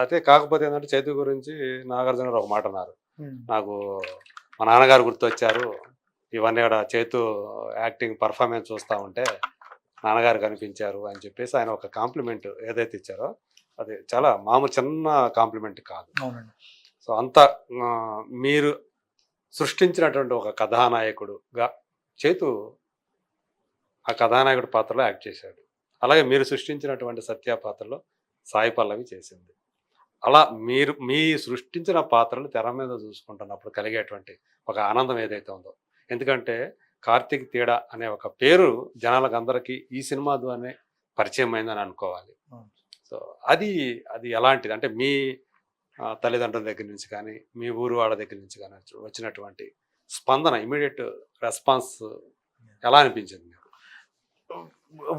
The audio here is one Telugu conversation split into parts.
అదే కాకపోతే ఏంటంటే చైతు గురించి నాగార్జున గారు ఒక మాట అన్నారు. నాకు మా నాన్నగారు గుర్తొచ్చారు. ఇవన్నీ కూడా చేతు యాక్టింగ్ పర్ఫార్మెన్స్ చూస్తూ ఉంటే నాన్నగారు కనిపించారు అని చెప్పేసి ఆయన ఒక కాంప్లిమెంట్ ఏదైతే ఇచ్చారో అది చాలా మామూలు చిన్న కాంప్లిమెంట్ కాదు. సో అంత మీరు సృష్టించినటువంటి ఒక కథానాయకుడుగా చేతు ఆ కథానాయకుడి పాత్రలో యాక్ట్ చేశాడు. అలాగే మీరు సృష్టించినటువంటి సత్య పాత్రలో సాయి పల్లవి చేసింది. అలా మీరు మీ సృష్టించిన పాత్రలు తెర మీద చూసుకుంటున్నప్పుడు కలిగేటువంటి ఒక ఆనందం ఏదైతే ఉందో. ఎందుకంటే కార్తీక్ తేడా అనే ఒక పేరు జనాలకు అందరికీ ఈ సినిమా ద్వారానే పరిచయం అయిందని అనుకోవాలి. సో అది అది ఎలాంటిది? అంటే మీ తల్లిదండ్రుల దగ్గర నుంచి కానీ మీ ఊరు వాళ్ళ దగ్గర నుంచి కానీ వచ్చి- వచ్చినటువంటి స్పందన ఇమీడియట్ రెస్పాన్స్ ఎలా అనిపించింది?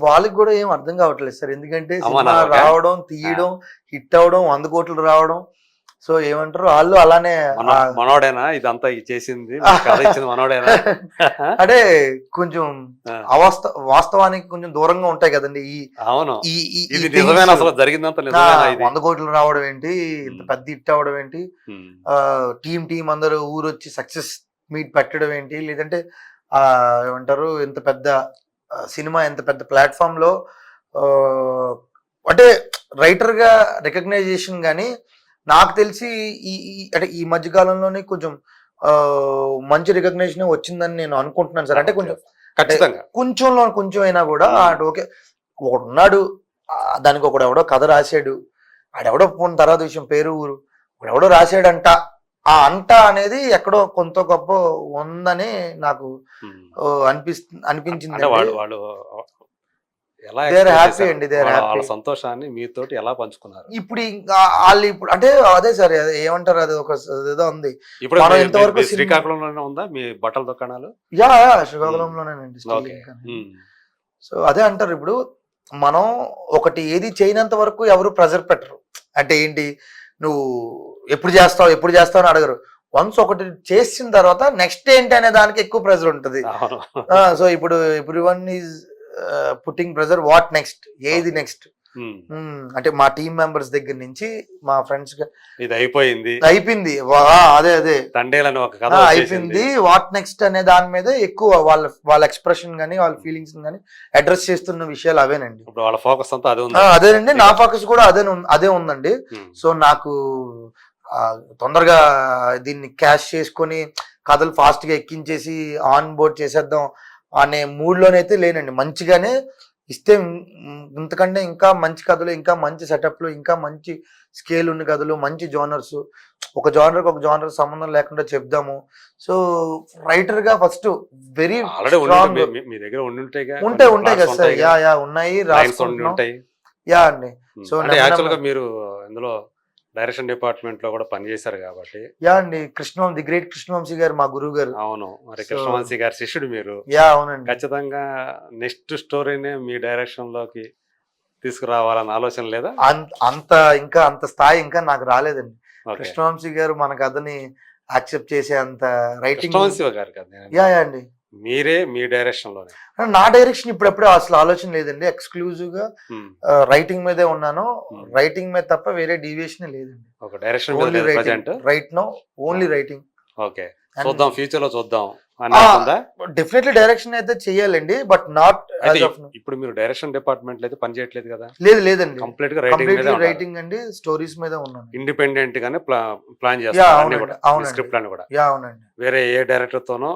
వాళ్ళకి కూడా ఏం అర్థం కావట్లేదు సార్. ఎందుకంటే సినిమా. రావడం తీయడం హిట్ అవడం వంద కోట్లు రావడం. సో ఏమంటారు? వాళ్ళు అలానే మనోడేనా? ఇదంతా చేసింది. మనోడేనా? అంటే కొంచెం ఆ, అవాస్త వాస్తవానికి కొంచెం దూరంగా ఉంటాయి కదండి. ఈ అవును. ఇది. నిజమేనా? అసలు జరిగిందంత వంద కోట్లు రావడం ఏంటి? ఇంత. పెద్ద హిట్ అవడం ఏంటి? టీం టీం అందరూ ఊరు వచ్చి సక్సెస్ మీట్ పెట్టడం ఏంటి? లేదంటే ఆ ఏమంటారు? ఇంత పెద్ద సినిమా ఎంత పెద్ద ప్లాట్ఫామ్లో ఆ, అంటే రైటర్గా రికగ్నైజేషన్ కానీ నాకు తెలిసి ఈ అంటే ఈ మధ్య కాలంలోనే కొంచెం మంచి రికగ్నైజేషన్ వచ్చిందని నేను అనుకుంటున్నాను సార్. అంటే కొంచెం ఖచ్చితంగా. కొంచెంలో కొంచెం అయినా కూడా. అటు ఓకే ఒకడు ఉన్నాడు దానికి ఒకడు ఎవడో కథ రాశాడు ఆడెవడో పోయిన తర్వాత విషయం పేరు ఊరు ఎవడో రాశాడంట. ఆ అంట అనేది ఎక్కడో కొంత గొప్ప ఉందని నాకు అనిపిస్తుంది అనిపించింది వాళ్ళు చేశారు? అండి, వాళ్ళ- సంతోషాన్ని మీతోటి ఎలా పంచుకున్నారు? ఇప్పుడు ఇంకా వాళ్ళు ఇప్పుడు అంటే అదే సార్ అదే ఏమంటారు అది ఒక ఏదో ఉంది. ఇప్పుడు మనం ఇంతవరకు శ్రీకాకుళంలోనే ఉందా? మీ బట్టల దుకాణాలు? యా యా శ్రీకాకుళంలోనేనండి సో అదే అంటారు ఇప్పుడు మనం ఒకటి ఏది చేయనంత వరకు ఎవరు ప్రెజర్ పెట్టరు. అంటే ఏంటి? నువ్వు ఎప్పుడు చేస్తావు ఎప్పుడు చేస్తావు అని అడగరు. వన్స్ ఒకటి చేసిన తర్వాత నెక్స్ట్ ఏంటి అనే దానికి ఎక్కువ ప్రెజర్ ఉంటుంది. సో ఇప్పుడు everyone is putting pressure what next ఏది నెక్స్ట్ ఉమ్, అంటే మా టీం మెంబర్స్ దగ్గర నుంచి మా ఫ్రెండ్స్ ఇది అయిపోయింది. అయిపోయింది. అదే అదే. తండేలని ఒక కథ. అయిపోయింది. వాట్ నెక్స్ట్ అనే దాని మీద ఎక్కువ వాళ్ళ వాళ్ళ ఎక్స్ప్రెషన్ గానీ వాళ్ళ ఫీలింగ్స్ గానీ అడ్రస్ చేస్తున్న విషయాలు అవేనండి. ఇప్పుడు వాళ్ళ ఫోకస్ అంతా అదే ఉంది. అదేనండి. నా ఫోకస్ కూడా అదే అదే ఉందండి. సో నాకు ఆ, తొందరగా దీన్ని క్యాష్ చేసుకొని కథలు ఫాస్ట్గా ఎక్కించేసి ఆన్ బోర్డ్ చేసేద్దాం అనే మూడ్ లోనైతే లేనండి. మంచిగానే ఇస్తే ఇంతకంటే ఇంకా మంచి కథలు ఇంకా మంచి సెటప్లు ఇంకా మంచి స్కేల్ ఉన్న కథలు మంచి జోనర్స్ ఒక జానర్ ఒక జానర్ సంబంధం లేకుండా చెప్దాము. సో రైటర్గా ఫస్ట్ వెరీ మీ- దగ్గర ఉంటాయి ఉంటాయి కదా సార్ యా యా ఉన్నాయి రాసుకుంటున్నాం. యా అండి. సో మీరు ఇందులో డైరెక్షన్ డిపార్ట్మెంట్లో కూడా పనిచేశారు కాబట్టి. యా అండి కృష్ణవం ది గ్రేట్ కృష్ణవంశీ గారు మా గురువు గారు అవును మరి కృష్ణవంశీ గారి శిష్యుడు మీరు. యా అవునండి. ఖచ్చితంగా నెక్స్ట్ స్టోరీనే మీ డైరెక్షన్లోకి తీసుకురావాలన్న ఆలోచన లేదా? అంత ఇంకా అంత స్థాయి ఇంకా నాకు రాలేదండి. కృష్ణవంశీ గారు మన కథని యాక్సెప్ట్ చేసే అంత రైటింగ్ కృష్ణవంశీ యా అండి. మీరే మీ డైరెక్షన్లోనే నా డైరెక్షన్ ఇప్పుడప్పుడే అసలు ఆలోచన లేదండి. ఎక్స్క్లూజివ్గా రైటింగ్ మీదే ఉన్నాను. రైటింగ్ మీద తప్ప వేరే డీవియేషన్ లేదండి. ఒక direction only writing. Right no only writing. Okay. చూద్దాం ఫ్యూచర్లో చూద్దాం డెఫినెట్లీ డైరెక్షన్ అయితే చెయ్యాలండి బట్ నాట్ ఇప్పుడు మీరు డైరెక్షన్ డిపార్ట్మెంట్ అయితే పని చేయట్లేదు కదా? లేదు లేదండి. కంప్లీట్గా రైటింగ్ రైటింగ్ అండి స్టోరీస్ మీద ఉన్నాను. ఇండిపెండెంట్ గానే ప్లాన్ అవునండి స్క్రిప్ట్ అని కూడా. అవునండి. వేరే ఏ డైరెక్టర్ తోనో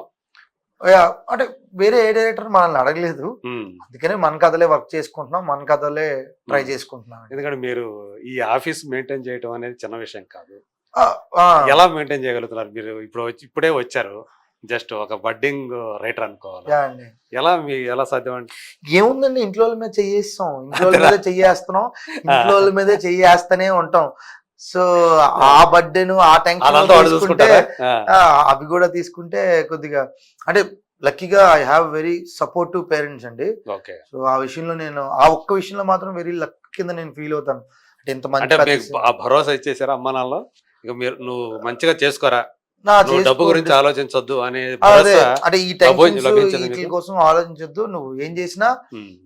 అంటే వేరే ఏ డైరెక్టర్ మనల్ని అడగలేదు. అందుకనే మన కథలే వర్క్ చేసుకుంటున్నాం మన కథలే ట్రై. చేసుకుంటున్నాం. ఎందుకంటే మీరు ఈ ఆఫీస్ మెయింటైన్ చేయడం అనేది చిన్న విషయం కాదు. ఎలా మెయింటైన్ చేయగలుగుతున్నారు మీరు? ఇప్పుడు ఇప్పుడే వచ్చారు. జస్ట్ ఒక బడ్డింగ్ రైటర్ అనుకోవాలి. ఎలా మీ ఎలా సాధ్యం అంటే ఏముందండి ఇంట్లో మీద చెయ్యేస్తాం. ఇంట్లో? మీద చెయ్యేస్తున్నాం. ఇంట్లో మీదే చెయ్యేస్తూనే ఉంటాం. సో ఆ. బర్త్డేను ఆ టెన్షన్ అవి కూడా తీసుకుంటే కొద్దిగా అంటే లక్కీగా I have very supportive parents అండి. సో ఆ విషయంలో నేను ఆ ఒక్క విషయంలో మాత్రం వెరీ లక్ కింద నేను ఫీల్ అవుతాను. అంటే ఇంత మంచి భరోసా ఇచ్చేసారా అమ్మ నాన్నలో? ఇక మీరు నువ్వు మంచిగా చేసుకోరా? డబ్బు చేసుకోండి. గురించి ఆలోచించొద్దు అనే అదే భరోసా అంటే ఈ మీకు? కోసం ఆలోచించొద్దు. నువ్వు ఏం చేసినా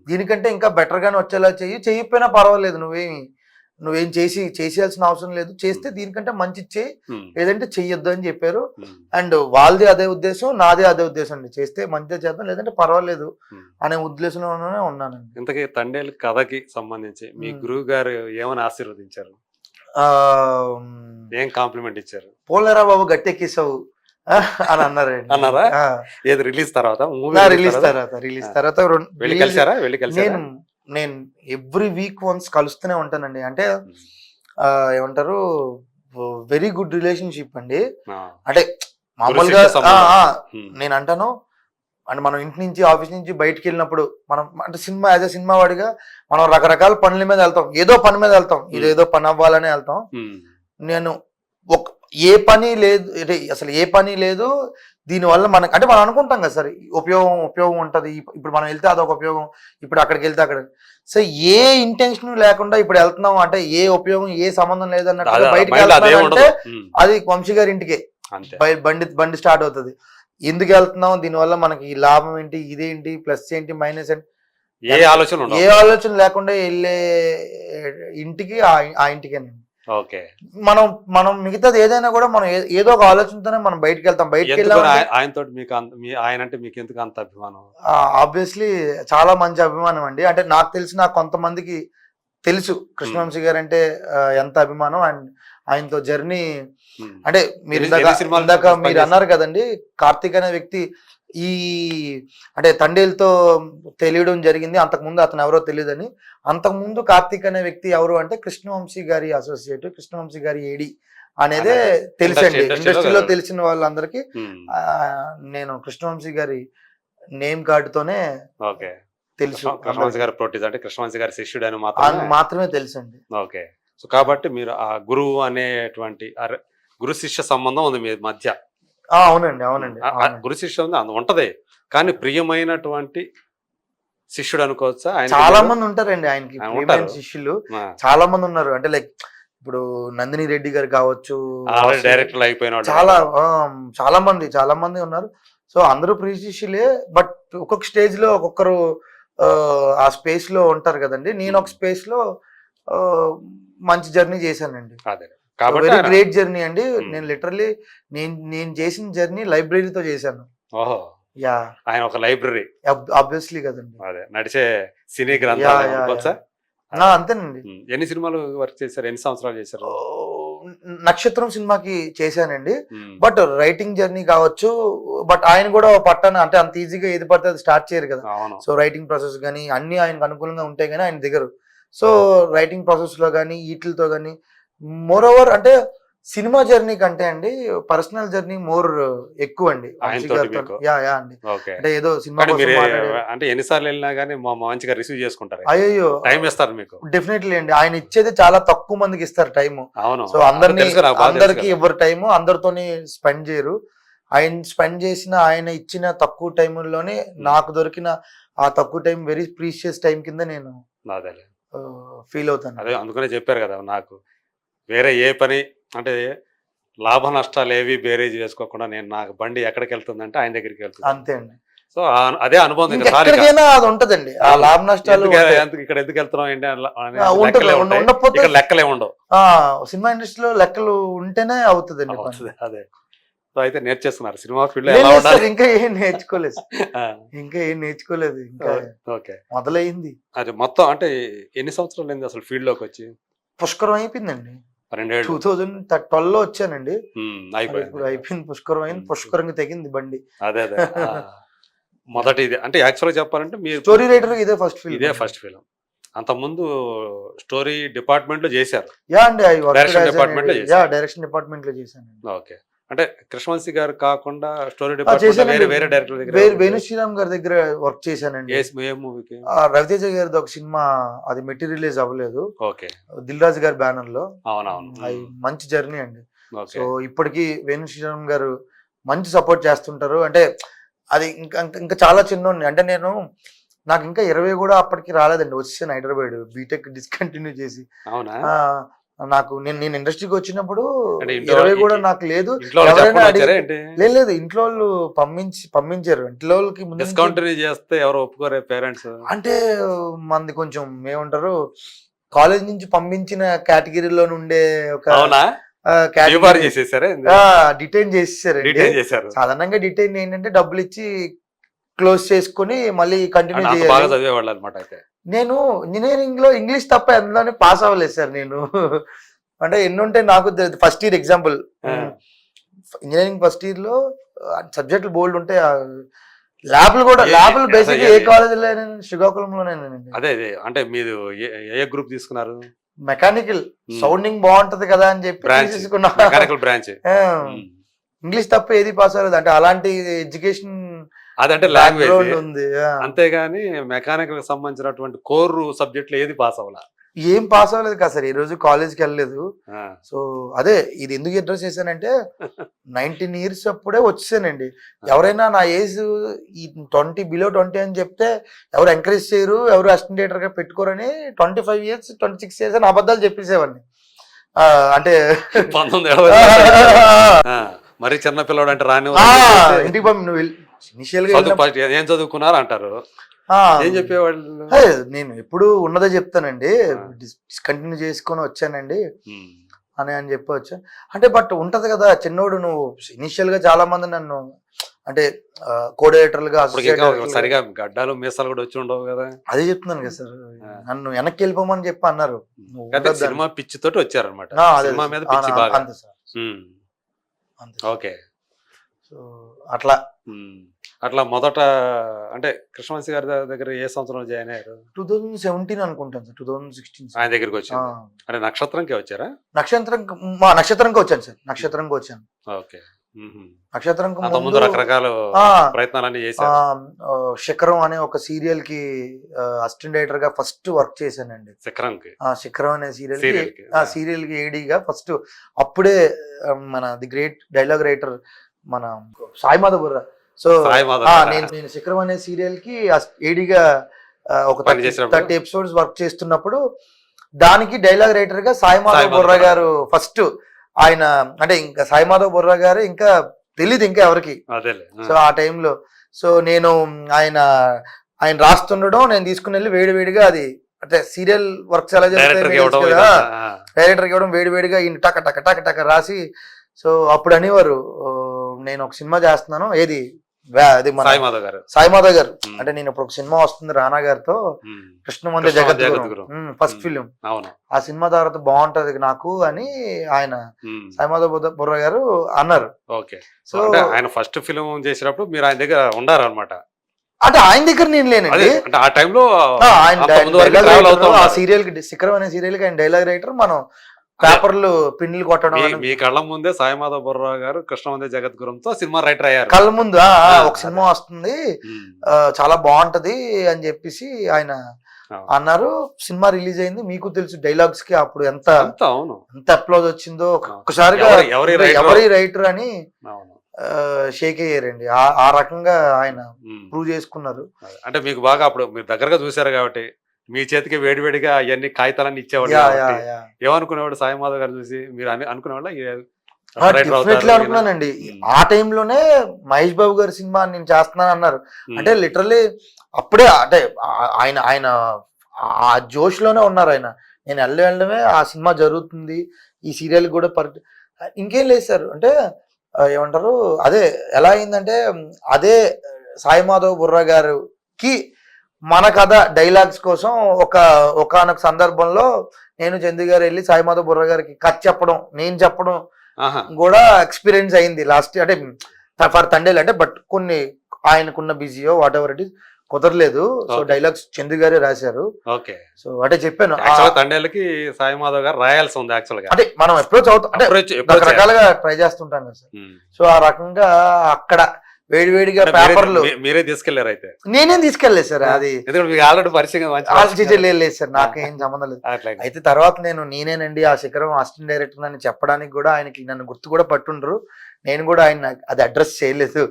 దీనికంటే ఇంకా బెటర్ గానే వచ్చేలా చెయ్యి. చెయ్యిపోయినా పర్వాలేదు నువ్వేమి నువ్వేం చేసి చేసేయాల్సిన అవసరం లేదు. చేస్తే దీనికంటే మంచి చేయి లేదంటే చెయ్యొద్దు అని చెప్పారు. ఉమ్, అండ్ వాళ్ళది అదే ఉద్దేశం నాదే అదే ఉద్దేశం అండి. చేస్తే మంచిగా చేద్దాం లేదంటే పర్వాలేదు. అనే ఉద్దేశంలోనే ఉన్నానండి. ఇంతకీ తండేలు కథకి సంబంధించి మీ. గురువు గారు ఏమని ఆశీర్వదించారు? ఆ, ఏం కాంప్లిమెంట్ ఇచ్చారు? పోలేరా బాబు గట్టెక్కిసావు అని అన్నారండి. అన్నారా? ఆ, ఏది రిలీజ్ తర్వాత? రిలీజ్ తర్వాత? రిలీజ్. తర్వాత నేను నేను ఎవ్రీ వీక్ వన్స్ కలుస్తూనే ఉంటానండి. అంటే ఏమంటారు వెరీ గుడ్ రిలేషన్షిప్ అండి. అంటే మామూలుగా నేను అంటాను అంటే మనం ఇంటి నుంచి ఆఫీస్ నుంచి బయటికి వెళ్ళినప్పుడు మనం అంటే సినిమా యాజ్ అ సినిమా వాడిగా మనం రకరకాల పనుల మీద వెళ్తాం. ఏదో పని మీద వెళ్తాం. ఇది ఏదో పని అవ్వాలని వెళ్తాం. నేను ఒక ఏ పని లేదు అంటే అసలు ఏ పని లేదు దీనివల్ల మనకి అంటే మనం అనుకుంటాం కదా సార్ ఉపయోగం ఉపయోగం ఉంటది ఇప్పుడు మనం వెళ్తే అదొక ఉపయోగం ఇప్పుడు అక్కడికి వెళ్తే అక్కడ. సో ఏ ఇంటెన్షన్ లేకుండా ఇప్పుడు వెళ్తున్నాం అంటే ఏ ఉపయోగం ఏ సంబంధం లేదన్నట్టు బయటికి వెళ్తున్నాం అంటే అది వంశీ గారి ఇంటికే. బండి బండి స్టార్ట్ అవుతుంది. ఎందుకు వెళ్తున్నాం? దీనివల్ల మనకి లాభం ఏంటి ఇదేంటి ప్లస్ ఏంటి మైనస్ ఏంటి? ఏ ఆలోచన ఏ ఆలోచన లేకుండా వెళ్ళే ఇంటికి ఆ- ఆ ఇంటికేనండి ఓకే. మనం మనం మిగతాది ఏదైనా కూడా మనం ఏదో ఒక ఆలోచనతోనే మనం బయటికి వెళ్తాం బయటికి ఆయనతో మీకు ఆయన అంటే మీకు ఎందుకు అంత అభిమానం? ఆబ్వియస్లీ చాలా మంచి అభిమానం అండి. అంటే నాకు తెలిసి నాకు కొంతమందికి తెలుసు. కృష్ణవంశీ గారు అంటే ఎంత అభిమానం అండ్ ఆయనతో జర్నీ అంటే మీరు ఇందాక మీరు? అన్నారు కదండి కార్తీక్ అనే వ్యక్తి ఈ అంటే తండేలతో తెలియడం జరిగింది. అంతకుముందు అతను ఎవరో తెలియదని. అంతకుముందు కార్తీక్ అనే వ్యక్తి ఎవరు అంటే కృష్ణవంశీ గారి అసోసియేట్ కృష్ణవంశీ గారి ఏడి అనేదే. తెలుసండి. ఇండస్ట్రీ- ఇండస్ట్రీలో. తెలిసిన వాళ్ళందరికీ నేను కృష్ణవంశీ గారి నేమ్ కార్డుతోనే ఓకే. తెలుసు. కృష్ణవంశీ గారి ప్రోటీస్ అంటే కృష్ణవంశీ గారి శిష్యుడు అని మాత్రమే తెలుసండి. ఓకే. సో కాబట్టి మీరు ఆ గురువు అనేటువంటి గురు శిష్య సంబంధం ఉంది మీ మధ్య. అవునండి అవునండి. గురు శిష్య ఉంది అంత ఉంటది. కానీ ప్రియమైనటువంటి శిష్యుడు అనుకోవచ్చా? ఆయన చాలా మంది ఉంటారండి ఆయనకి ప్రియమైన. శిష్యులు. చాలా మంది ఉన్నారు. అంటే లైక్ ఇప్పుడు నందిని రెడ్డి గారు కావచ్చు డైరెక్టర్లు అయిపోయిన. చాలా చాలా మంది చాలా మంది ఉన్నారు. సో అందరూ ప్రియ శిష్యులే బట్ ఒక్కొక్క స్టేజ్లో ఒక్కొక్కరు ఆ, స్పేస్లో ఉంటారు కదండి. నేను ఒక స్పేస్లో మంచి జర్నీ చేశానండి. అదే. కాబట్టి వెరీ గ్రేట్ జర్నీ అండి. నేను లిటరల్లీ నేను నేను చేసిన జర్నీ లైబ్రరీతో చేశాను. ఓహో. యా. ఆయన ఒక లైబ్రరీ ఆబ్వియస్లీ కదండి. అదే నడిచే సినీ గ్రంథాలు అంతేనండి. ఎన్ని సినిమాలు వర్క్ చేశారు? ఎన్ని సంవత్సరాలు చేశారు? నక్షత్రం సినిమాకి చేశానండి. బట్ రైటింగ్ జర్నీ కావచ్చు బట్ ఆయన కూడా పట్టాన అంటే అంత ఈజీగా ఏది పడితే అది స్టార్ట్ చేయరు కదా. సో రైటింగ్ ప్రాసెస్ కానీ అన్ని ఆయనకు అనుకూలంగా ఉంటాయి కానీ ఆయన దిగరు. సో రైటింగ్ ప్రాసెస్లో కానీ వీటితో కానీ మోర్ ఓవర్ అంటే సినిమా జర్నీ కంటే అండి పర్సనల్ జర్నీ మోర్ ఎక్కువ అండి? యా యా అండి. అంటే ఏదో సినిమా అంటే ఎన్నిసార్లు వెళ్ళినా కానీ మా మంచిగా రిసీవ్ చేసుకుంటారు. అయ్యో టైం ఇస్తారు మీకు. డెఫినెట్లీ అండి. ఆయన ఇచ్చేది చాలా తక్కువ మందికి ఇస్తారు టైం అవును. సో అందరినీ అందరికి. ఎవరి టైము అందరితోని స్పెండ్ చేయరు. ఆయన స్పెండ్ చేసిన ఆయన ఇచ్చిన తక్కువ టైంలోనే నాకు దొరికిన ఆ తక్కువ టైం వెరీ ప్రీషియస్ టైం కింద నేను ఫీల్ అవుతాను. అదే అందుకనే చెప్పారు కదా నాకు. వేరే ఏ పని అంటే లాభ నష్టాలు ఏవి బేరేజ్ చేసుకోకుండా నేను నాకు బండి ఎక్కడికి వెళ్తుందంటే ఆయన దగ్గరికి వెళ్తుంది అంతే అండి. సో అదే అనుభవం. ఎక్కడికైనా అది ఉంటదండి. ఆ. లాభ నష్టాలు ఇక్కడ ఎందుకు వెళ్తున్నాం ఏంటి లెక్కలే ఉండవు. సినిమా ఇండస్ట్రీలో లెక్కలు ఉంటేనే అవుతుందండి అదే. సో అయితే నేర్చేస్తున్నారు సినిమా ఫీల్డ్ ఎలా ఉండాలి? ఇంకా ఏం నేర్చుకోలేదు ఇంకా ఏం నేర్చుకోలేదు ఇంకా ఓకే. మొదలైంది. అది మొత్తం అంటే ఎన్ని సంవత్సరాలు అయింది అసలు ఫీల్డ్లోకి వచ్చి? పుష్కరం అయిపోయిందండి. టూ థౌజండ్ ట్వెల్వ్లో వచ్చానండి ఇప్పుడు అయిపోయింది పుష్కరం అయింది. పుష్కరంగా తెగింది బండి. అదే అదే. మొదటి ఇది అంటే యాక్చువల్గా చెప్పాలంటే మీరు స్టోరీ రైటర్ ఇదే ఫస్ట్ ఫిల్మ్. ఇదే ఫస్ట్ ఫిలిం అంత ముందు స్టోరీ డిపార్ట్మెంట్లో చేశారు. యా అండి Direction department లో. డైరెక్షన్ డిపార్ట్మెంట్లో చేశాను ఓకే. అంటే కృష్ణవంశీ గారు కాకుండా స్టోరీ డిపార్ట్మెంట్. వేరే వేరే డైరెక్టర్ వేణు దగ్గర వేణు శ్రీరామ్ గారి దగ్గర వర్క్ చేశానండి. మూవీకి రవితేజ గారిది ఒక సినిమా అది మెటీరియలైజ్ అవ్వలేదు. ఓకే. దిల్ రాజు గారి బ్యానర్లో. అవునవును. అది మంచి జర్నీ అండి. సో ఇప్పటికీ వేణు శ్రీరామ్ గారు మంచి సపోర్ట్ చేస్తుంటారు. అంటే అది ఇంకా ఇంకా- చాలా చిన్నోడిని. అంటే నేను నాకు ఇంకా ఇరవై కూడా అప్పటికి రాలేదండి. వచ్చేసాను హైదరాబాద్. బీటెక్ డిస్కంటిన్యూ చేసి. అవునా? నాకు నేను నేను ఇండస్ట్రీకి వచ్చినప్పుడు ఇరవై కూడా నాకు లేదు. లేదు లేదు. ఇంట్లో వాళ్ళు పంపించి పంపించారు. ఇంట్లో వాళ్ళకి డిస్కౌంట్ చేస్తే ఎవరు ఒప్పుకోరే పేరెంట్స్? అంటే మంది కొంచెం ఏమంటారు కాలేజ్ నుంచి పంపించిన కేటగిరీలో ఉండే ఒక చేసేసారా డిటైన్ చేశారు. సాధారణంగా డిటైన్ ఏంటంటే డబ్బులు ఇచ్చి క్లోజ్ చేసుకొని మళ్ళీ కంటిన్యూ చేయాలి. చదివేవాళ్ళు అనమాట అయితే. నేను ఇంజనీరింగ్లో ఇంగ్లీష్ తప్ప ఎందులోనే పాస్ అవ్వలేదు సార్ నేను. అంటే ఎన్ని ఉంటే నాకు first year example. Engineering first ఇయర్లో సబ్జెక్టులు బోల్డ్ ఉంటాయి ల్యాబ్లు కూడా ల్యాబ్లు బేసిక్ ఏ- కాలేజీలో శ్రీకాకుళంలోనేనండి అదే అదే. అంటే మీరు ఏ- గ్రూప్ తీసుకున్నారు? మెకానికల్. సౌండింగ్ బాగుంటది కదా అని చెప్పి. తీసుకున్నా. మెకానికల్ బ్రాంచ్ ఇంగ్లీష్ తప్ప ఏది పాస్ అవ్వలేదు. అంటే అలాంటి ఎడ్యుకేషన్ అదంటే లాంగ్వేజ్ ఉంది. అంతేగాని మెకానికల్ సంబంధించినటువంటి కోర్ సబ్జెక్టులు ఏది పాస్ అవ్వాల? ఏం పాస్ అవ్వలేదు కదా సార్ ఈ రోజు కాలేజ్కి వెళ్ళలేదు. సో అదే ఇది ఎందుకు అడ్రస్ చేశానంటే నైన్టీన్ ఇయర్స్ అప్పుడే వచ్చానండి ఎవరైనా నా ఏజ్ ఈ ట్వంటీ బిలో ట్వంటీ అని చెప్తే ఎవరు ఎంకరేజ్ చేయరు ఎవరు అసిస్టెంట్గా పెట్టుకోరని twenty five years twenty six years అని అబద్ధాలు చెప్పేసేవాడిని. అంటే పంతొమ్మిది మరి చిన్న పిల్లడు అంటే రాని ఇంటికి పంపి నువ్వు ఏం చదువుకున్నారు అంటారు? ఏం చెప్పేవాళ్ళు? నేను ఎప్పుడు ఉన్నదే చెప్తానండి. ఆ. డిస్కంటిన్యూ చేసుకొని వచ్చానండి. అని అని చెప్పవచ్చు అంటే బట్ ఉంటది కదా చిన్నోడు నువ్వు ఇనిషియల్గా చాలా మంది నన్ను అంటే ఇంకా సరిగా గడ్డాలు మీసాలు కూడా వచ్చి ఉండవు కదా. అదే చెప్తున్నాను కదా సార్. నన్ను వెనక్కి వెళ్ళిపోమని చెప్పి అన్నారు. సినిమా పిచ్చి తోటి వచ్చారనమాట సినిమా. మీద పిచ్చి బాగా. అంతే సార్. ఓకే. సో అట్లా. అట్లా మొదట అంటే కృష్ణవంశీ గారి దగ్గర ఏ సంవత్సరం జాయిన్ అయ్యారు? టూ థౌజండ్ సెవెంటీన్ అనుకుంటాను సార్ టూ థౌజండ్ సిక్స్టీన్ ఆయన దగ్గరికి వచ్చింది అంటే నక్షత్రంకే వచ్చారా? నక్షత్రం మా నక్షత్రంకి వచ్చాను సార్ నక్షత్రంకి వచ్చాను. ఓకే. నక్షత్రంకి ముందు రకరకాల ప్రయత్నాలన్నీ శిఖరం అనే ఒక సీరియల్కి అసిస్టెంట్ డైరెక్టర్గా ఫస్ట్ వర్క్ చేశానండి. శిఖరంకి. ఆ శిఖరం అనే సీరియల్కి ఆ. సీరియల్కి ఏడీగా ఫస్ట్ అప్పుడే మన ది గ్రేట్ డైలాగ్ రైటర్ మన సాయి మాధవ్ సో? నేను నేను శిఖరం అనే సీరియల్కి ఏడీగా ఒక? థర్టీ ఎపిసోడ్స్ వర్క్ చేస్తున్నప్పుడు దానికి డైలాగ్ రైటర్గా సాయి మాధవ్ బుర్రా. గారు ఫస్ట్ ఆయన అంటే ఇంకా సాయి మాధవ్ బుర్రా గారు ఇంకా తెలియదు ఇంకా ఎవరికి. సో ఆ టైంలో సో నేను ఆయన ఆయన రాస్తుండడం నేను తీసుకుని వెళ్ళి వేడి వేడిగా అది అంటే సీరియల్ వర్క్స్ ఎలా డైరెక్టర్కి ఇవ్వడం చేస్తాయి కదా. డైరెక్టర్ ఇవ్వడం వేడి వేడిగా ఈయన టక టక టక టక రాసి సో అప్పుడు అనేవారు "ఓ, నేను ఒక సినిమా చేస్తున్నాను ఏది అది మన సాయి మాధవ్ గారు సాయి మాధవ్ గారు. అంటే నేను ఇప్పుడు ఒక సినిమా వస్తుంది రానా గారితో. కృష్ణమంది జగద్గురు. ఫస్ట్. ఫిలిం అవును ఆ సినిమా తర్వాత బాగుంటది నాకు అని ఆయన ఉమ్. సాయి మాధవ్ బుర్ర- గారు అన్నారు ఓకే సో ఆయన ఫస్ట్ ఫిలిం చేసినప్పుడు మీరు ఆయన దగ్గర ఉండారు అనమాట అంటే ఆయన దగ్గర నేను లేనండి అంటే ఆ టైంలో ఆయన ఆ. సీరియల్కి శిఖరం అనే సీరియల్కి ఆయన డైలాగ్ రైటర్ మనం పేపర్లు పిన్నులు కొట్టడం మీ- కళ్ళ ముందే సాయిమాధవ్ బుర్రావు గారు కృష్ణవందే జగద్గురంతో సినిమా రైటర్ అయ్యారు. కళ్ళ ముందు ఒక సినిమా వస్తుంది. చాలా బాగుంటది అని చెప్పేసి ఆయన. అన్నారు. సినిమా రిలీజ్ అయింది. మీకు తెలుసు డైలాగ్స్కి అప్పుడు ఎంత ఎంత అప్లోజ్ వచ్చిందో. ఒక్కసారిగా ఎవరి- రైటర్? అని షేక్ అయ్యారండి. ఆ- రకంగా ఆయన. ప్రూవ్ చేసుకున్నారు. అంటే మీకు బాగా అప్పుడు మీరు దగ్గరగా చూశారు కాబట్టి మీ చేతికి వేడివేడిగా అవన్నీ కాగితాలన్నీ ఇచ్చేవాడు యా ఏమనుకునేవాడు సాయిమాధవ్ గారు చూసి? మీరు అని అనుకునేవాళ్ళ? డెఫినెట్లీ అనుకున్నానండి. ఆ టైంలోనే మహేష్ బాబు గారి సినిమా నేను చేస్తున్నాను అన్నారు. అంటే లిటరల్లీ అప్పుడే అంటే ఆయన ఆయన ఆ జోష్లోనే ఉన్నారు ఆయన. నేను వెళ్ళి వెళ్ళడమే ఆ సినిమా జరుగుతుంది. ఈ సీరియల్ కూడా పర్ ఇంకేం లేదు సార్. అంటే ఏమంటారు? అదే ఎలా అయిందంటే అదే సాయి మాధవ్ బుర్రా గారికి మన కథ డైలాగ్స్ కోసం ఒక ఒకనొక సందర్భంలో నేను చందు గారు వెళ్ళి సాయి మాధవ్ బుర్రా గారికి కథ చెప్పడం నేను చెప్పడం. కూడా ఎక్స్పీరియన్స్ అయింది లాస్ట్ అంటే ఫర్ తండేలు అంటే బట్ కొన్ని ఆయనకున్న బిజీయో వాట్ ఎవర్ ఇట్ ఇస్ కుదరలేదు సో. డైలాగ్స్ చందు గారే రాశారు ఓకే సో అంటే చెప్పాను యాక్చువల్ తండేళ్ళకి సాయిమాధవ్ గారు రాయాల్సి ఉంది యాక్చువల్గా అంటే మనం అప్రోచ్ అవుతాం అంటే. రకరకాలుగా ట్రై చేస్తుంటాం కదా సార్ ఉమ్. సో ఆ రకంగా అక్కడ వేడివేడిగా పేపర్లు. మీరే తీసుకెళ్ళారు అయితే. నేనేం తీసుకెళ్ళలేదు సార్ అది ఆల్రెడీ పరిచయం. లేదు సార్ నాకేం సంబంధం లేదు. అయితే. తర్వాత నేను నేనేనండి ఆ శిఖరం అసిస్టెంట్ డైరెక్టర్ అని చెప్పడానికి కూడా ఆయనకి నన్ను గుర్తు కూడా పట్టుండ్రు. నేను కూడా ఆయన అది అడ్రస్ చేయలేదు.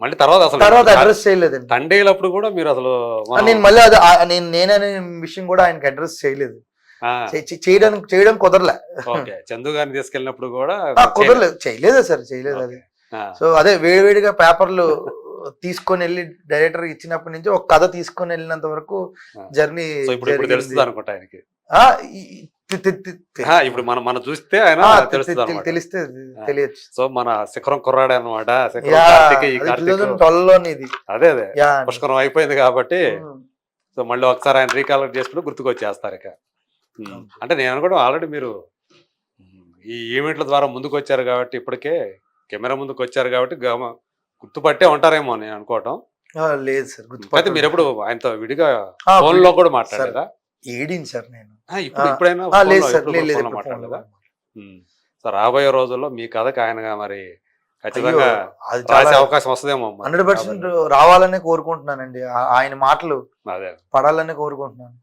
మళ్ళీ తర్వాత అసలు తర్వాత అడ్రస్ చేయలేదండి. తండేలప్పుడు కూడా మీరు అసలు నేను మళ్ళీ అది నేను నేననే విషయం కూడా ఆయనకి అడ్రస్ చేయలేదు. చేయడానికి చేయడం కుదరలే. చందు గారిని తీసుకెళ్ళినప్పుడు కూడా కుదరలేదు చేయలేదు సార్ చేయలేదు అది. సో అదే వేడివేడిగా పేపర్లు తీసుకొని వెళ్ళి డైరెక్టర్ ఇచ్చినప్పటి నుంచి ఒక కథ తీసుకొని వెళ్ళినంత వరకు. జర్నీ అనుకుంటా ఆయనకి. ఇప్పుడు మనం మనం చూస్తే ఆయన తెలిస్తే. తెలియచ్చు. సో మన శిఖరం కుర్రాడే అనమాట. శిఖరం యా కార్తీక్ ఈ కార్తీక్. 2012 లోనే ఇది. అదే అదే. పుష్కరం అయిపోయింది కాబట్టి. సో మళ్ళీ ఒకసారి ఆయన రీకాలెక్ట్ చేసుకుంటూ గుర్తుకొచ్చేస్తారు ఇక. అంటే నేను అనుకోవడం ఆల్రెడీ మీరు ఈ ఈవెంట్ల ద్వారా ముందుకు వచ్చారు కాబట్టి ఇప్పటికే కెమెరా ముందుకు వచ్చారు కాబట్టి గమ- గుర్తుపట్టే ఉంటారేమో నేను అనుకోవటం. లేదు సార్ అయితే. మీరు ఎప్పుడు ఆయనతో విడిగా ఫోన్లో కూడా మాట్లాడారా ఏడింది సార్ నేను. ఇప్పుడు లేదు సార్ లేదు మాట్లాడలేదా. సో రాబోయే రోజుల్లో మీ కథకి ఆయనగా మరి ఖచ్చితంగా రాసే అవకాశం వస్తుందేమో. హండ్రెడ్ పర్సెంట్ రావాలనే కోరుకుంటున్నానండి. ఆయన మాటలు పడాలనే కోరుకుంటున్నాను.